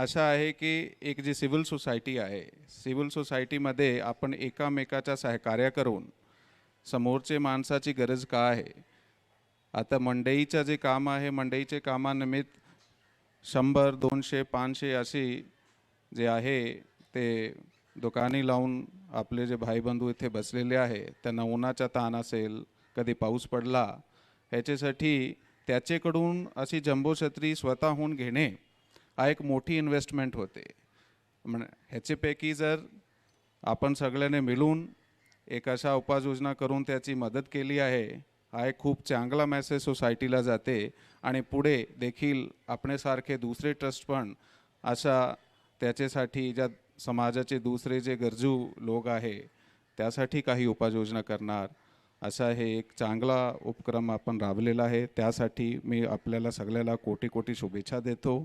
अशा आहे की एक जी सिव्हिल सोसायटी आहे सिव्हिल सोसायटीमध्ये आपण एकामेकाच्या सहकार्य करून समोरचे माणसाची गरज का आहे? आता मंडईचं जे काम आहे मंडईचे कामानिमित्त शंभर दोनशे पाचशे अशी जे आहे ते दुकानी लावून आपले जे भाईबंधू इथे बसलेले आहे त्यांना उन्हाचा ताण असेल कधी पाऊस पडला ह्याच्यासाठी त्याचेकडून अशी जंबोछत्री स्वतःहून घेणे हा एक मोठी इन्व्हेस्टमेंट होते. म्हण ह्याच्यापैकी जर आपण सगळ्याने मिळून एक अशा उपाययोजना करून त्याची मदत केली आहे हा एक खूप चांगला मेसेज सोसायटीला जाते. आणि पुढे देखील आपण्यासारखे दुसरे ट्रस्ट पण अशा त्याच्यासाठी ज्या समाजाचे दुसरे जे गरजू लोक आहे त्यासाठी काही उपाययोजना करणार. असा हे एक चांगला उपक्रम आपण राबलेला आहे. त्यासाठी मी आपल्याला सगळ्याला कोटी कोटी शुभेच्छा देतो.